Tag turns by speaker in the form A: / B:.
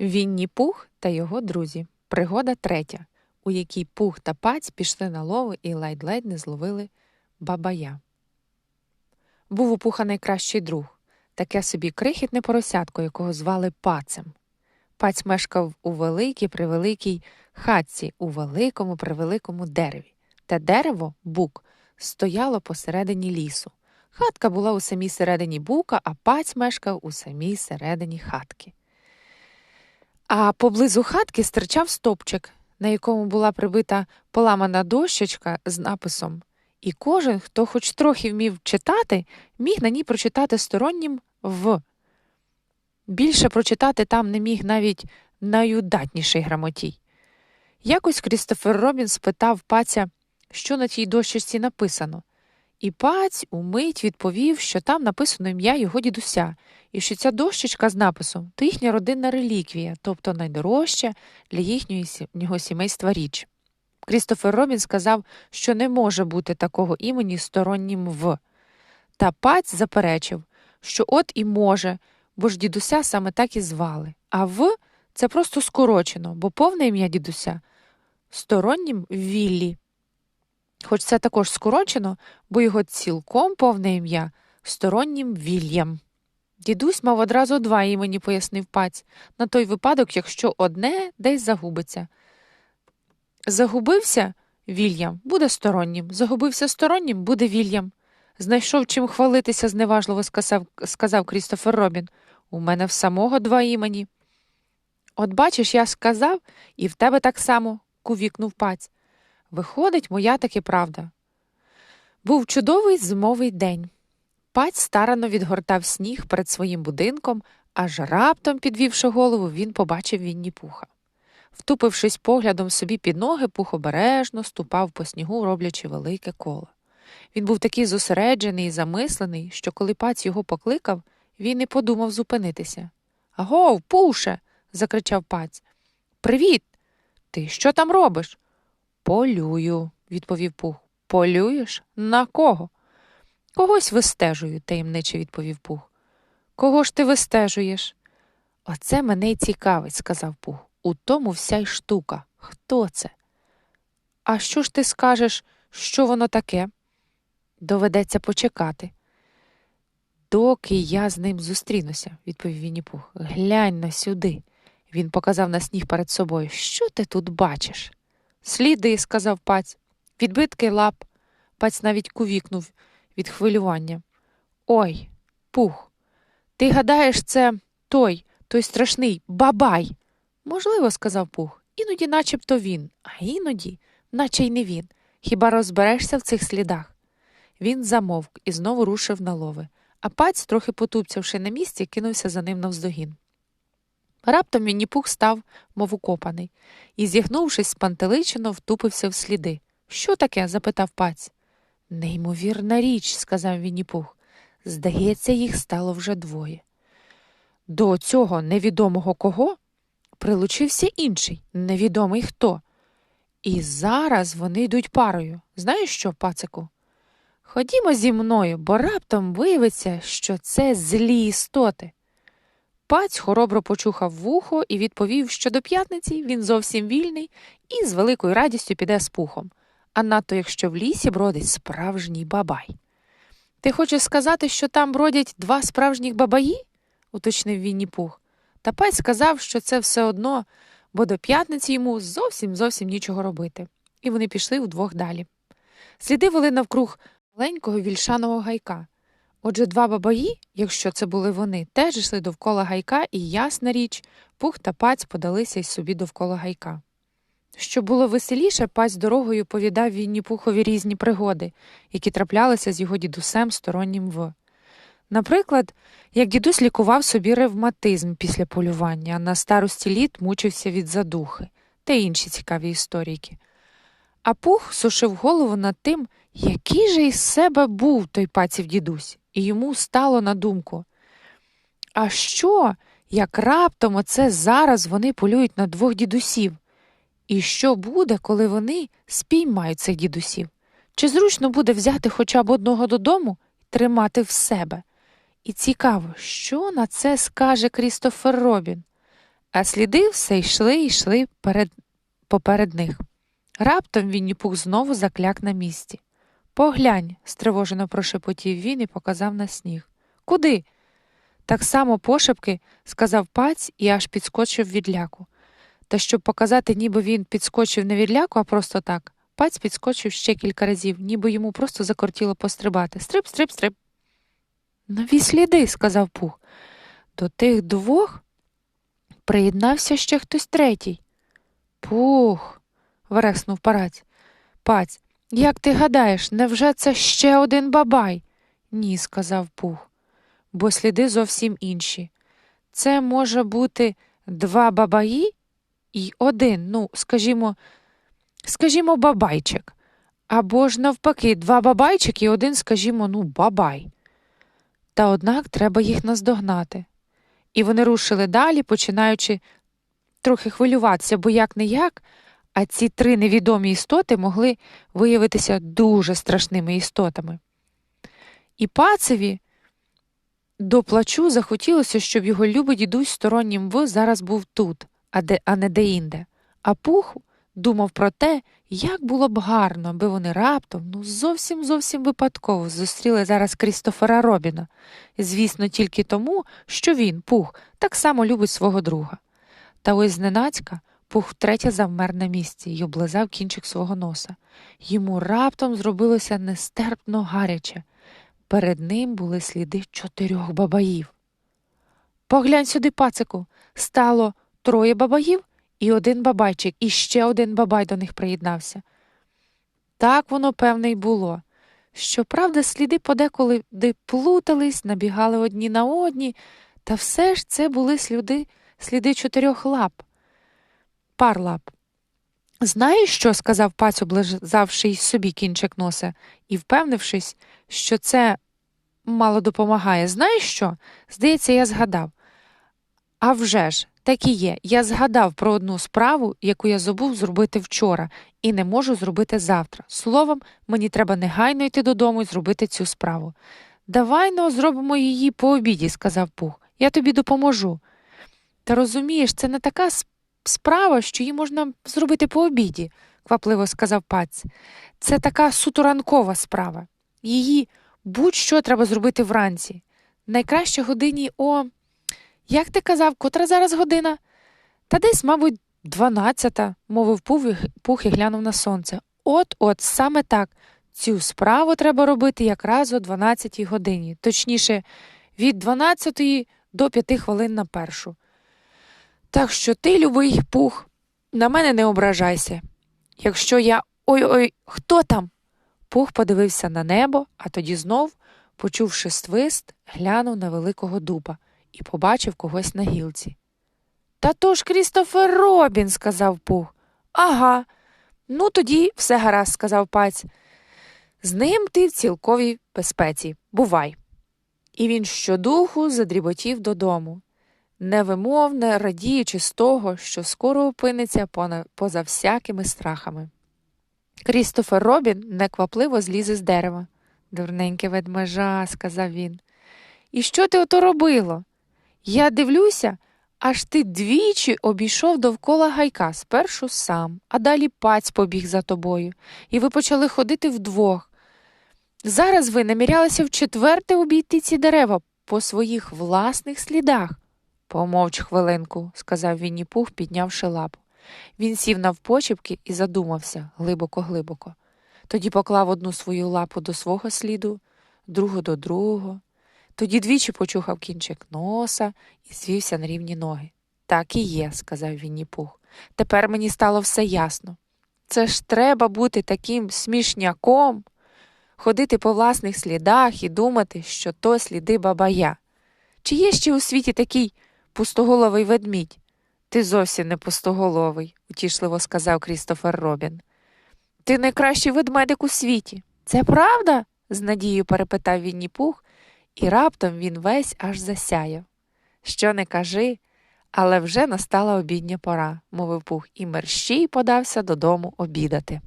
A: Вінні Пух та його друзі. Пригода третя, у якій Пух та Паць пішли на лови і ледь-ледь не зловили бабая. Був у Пуха найкращий друг, таке собі крихітне поросятко, якого звали Пацем. Паць мешкав у великій превеликій хатці у великому превеликому дереві. Те дерево, бук, стояло посередині лісу. Хатка була у самій середині бука, а паць мешкав у самій середині хатки. А поблизу хатки стирчав стопчик, на якому була прибита поламана дощечка з написом, і кожен, хто хоч трохи вмів читати, міг на ній прочитати стороннім в. Більше прочитати там не міг навіть найудатніший грамотій. Якось Крістофер Робін спитав паця, що на тій дощечці написано, і паць умить відповів, що там написано ім'я його дідуся, і що ця дощечка з написом то їхня родинна реліквія, тобто найдорожча для їхнього сімейства річ. Крістофер Робін сказав, що не може бути такого імені стороннім в. Та паць заперечив, що от і може, бо ж дідуся саме так і звали, а в це просто скорочено, бо повне ім'я дідуся стороннім Віллі. Хоч це також скорочено, бо його цілком повне ім'я стороннім Вільям. Дідусь мав одразу два імені, пояснив паць, на той випадок, якщо одне десь загубиться. Загубився Вільям буде стороннім, загубився стороннім буде Вільям. Знайшов чим хвалитися, зневажливо сказав, сказав Крістофер Робін. У мене в самого два імені. От бачиш, я сказав, і в тебе так само, кувікнув паць. Виходить, моя таки правда. Був чудовий зимовий день. Паць старано відгортав сніг перед своїм будинком, аж раптом, підвівши голову, він побачив Вінні пуха. Втупившись поглядом собі під ноги, пух обережно ступав по снігу, роблячи велике коло. Він був такий зосереджений і замислений, що коли паць його покликав, він і подумав зупинитися. Агов, пуше. закричав паць. Привіт! Ти що там робиш? Полюю, відповів Пух. Полюєш? На кого? Когось вистежую, таємниче відповів Пух. Кого ж ти вистежуєш? Оце мене й цікавить, сказав Пух. У тому вся й штука. Хто це? А що ж ти скажеш, що воно таке? Доведеться почекати. Доки я з ним зустрінуся, відповів Вінніпух. Глянь на сюди. Він показав на сніг перед собою. Що ти тут бачиш? Сліди, сказав паць. Відбитки лап. Паць навіть кувікнув від хвилювання. Ой, пух. Ти гадаєш, це той, той страшний бабай. Можливо, сказав Пух. Іноді начебто він, а іноді, наче й не він. Хіба розберешся в цих слідах? Він замовк і знову рушив на лови, а паць, трохи потупцявши на місці, кинувся за ним навздогін. Раптом Мінніпух став, мов укопаний, і, зігнувшись спантеличено, втупився в сліди. Що таке? запитав паць. Неймовірна річ, сказав Вінніпух. Здається, їх стало вже двоє. До цього невідомого кого прилучився інший, невідомий хто. І зараз вони йдуть парою. Знаєш що, пацику? Ходімо зі мною, бо раптом виявиться, що це злі істоти. Паць хоробро почухав вухо і відповів, що до п'ятниці він зовсім вільний і з великою радістю піде з пухом, а надто якщо в лісі бродить справжній бабай. Ти хочеш сказати, що там бродять два справжніх бабаї? уточнив Вінні Пух. Та паць сказав, що це все одно, бо до п'ятниці йому зовсім зовсім нічого робити, і вони пішли вдвох далі. Сліди вели навкруг маленького вільшаного гайка. Отже, два бабаї, якщо це були вони, теж йшли довкола гайка, і, ясна річ, пух та паць подалися й собі довкола гайка. Щоб було веселіше, паць дорогою повідав Вінні Пухові різні пригоди, які траплялися з його дідусем стороннім в. Наприклад, як дідусь лікував собі ревматизм після полювання, а на старості літ мучився від задухи та інші цікаві історійки. А пух сушив голову над тим, який же із себе був той паців дідусь, і йому стало на думку. А що, як раптом оце зараз вони полюють на двох дідусів? І що буде, коли вони спіймають цих дідусів? Чи зручно буде взяти хоча б одного додому і тримати в себе? І цікаво, що на це скаже Крістофер Робін. а сліди все йшли і йшли перед, поперед них. Раптом Вінні-Пух знову закляк на місці. Поглянь, стривожено прошепотів він і показав на сніг. Куди? Так само пошепки сказав паць і аж підскочив від ляку. Та щоб показати, ніби він підскочив не від ляку, а просто так, паць підскочив ще кілька разів, ніби йому просто закортіло пострибати. Стрип, стрип, стрип. Нові сліди, сказав Пух. До тих двох приєднався ще хтось третій. Пух. вереснув параць. Паць, як ти гадаєш, невже це ще один бабай? Ні, сказав Пух, бо сліди зовсім інші. Це може бути два бабаї і один, ну, скажімо, скажімо, бабайчик. Або ж навпаки, два бабайчики і один, скажімо, ну, бабай. Та однак треба їх наздогнати. І вони рушили далі, починаючи трохи хвилюватися, бо як не як, а ці три невідомі істоти могли виявитися дуже страшними істотами. І пацеві до плачу захотілося, щоб його любий дідусь стороннім В зараз був тут, а, де, а не деінде. А пух думав про те, як було б гарно, аби вони раптом, ну зовсім зовсім випадково зустріли зараз Крістофера Робіна, звісно, тільки тому, що він, пух, так само любить свого друга. Та ось зненацька пух втретє завмер на місці й облизав кінчик свого носа. Йому раптом зробилося нестерпно гаряче. Перед ним були сліди чотирьох бабаїв. Поглянь сюди, пацику, стало троє бабаїв і один бабайчик, і ще один бабай до них приєднався. Так воно, певне, й було. Щоправда, сліди подеколи де плутались, набігали одні на одні, та все ж це були сліди, сліди чотирьох лап, пар лап. Знаєш що? сказав паць, облизавши й собі кінчик носа, і впевнившись, що це мало допомагає. Знаєш що? Здається, я згадав. А вже ж, так і є. Я згадав про одну справу, яку я забув зробити вчора, і не можу зробити завтра. Словом, мені треба негайно йти додому і зробити цю справу. Давай но зробимо її по обіді, сказав Пух. Я тобі допоможу. Та розумієш, це не така справа, що її можна зробити по обіді, квапливо сказав паць. Це така суто справа. Її будь-що треба зробити вранці. Найкраще годині о. Як ти казав, котра зараз година? Та десь, мабуть, дванадцята, мовив пух і глянув на сонце. От от, саме так. Цю справу треба робити якраз о дванадцятій годині, точніше, від дванадцятої до п'яти хвилин на першу. Так що ти, любий пух, на мене не ображайся. Якщо я. Ой ой, хто там? Пух подивився на небо, а тоді знов, почувши свист, глянув на великого дуба і побачив когось на гілці. Та то ж Крістофер Робін, сказав Пух. Ага. Ну, тоді все гаразд, сказав паць. З ним ти в цілковій безпеці. Бувай. І він щодуху задріботів додому, невимовне радіючи з того, що скоро опиниться поза всякими страхами. Крістофер Робін неквапливо зліз із дерева. Дурненьке ведмежа, сказав він. І що ти ото робило? Я дивлюся, аж ти двічі обійшов довкола гайка, спершу сам, а далі паць побіг за тобою, і ви почали ходити вдвох. Зараз ви намірялися вчетверте обійти ці дерева по своїх власних слідах. Помовч хвилинку, сказав Вінні Пух, піднявши лапу. Він сів навпочепки і задумався глибоко-глибоко. Тоді поклав одну свою лапу до свого сліду, другу до другого. Тоді двічі почухав кінчик носа і звівся на рівні ноги. Так і є, сказав Вінні Пух. Тепер мені стало все ясно. Це ж треба бути таким смішняком, ходити по власних слідах і думати, що то сліди бабая. Чи є ще у світі такий пустоголовий ведмідь? Ти зовсім не пустоголовий, утішливо сказав Крістофер Робін. Ти найкращий ведмедик у світі. Це правда? з надією перепитав Вінні Пух, і раптом він весь аж засяяв. Що не кажи, але вже настала обідня пора, мовив Пух, і мерщій подався додому обідати.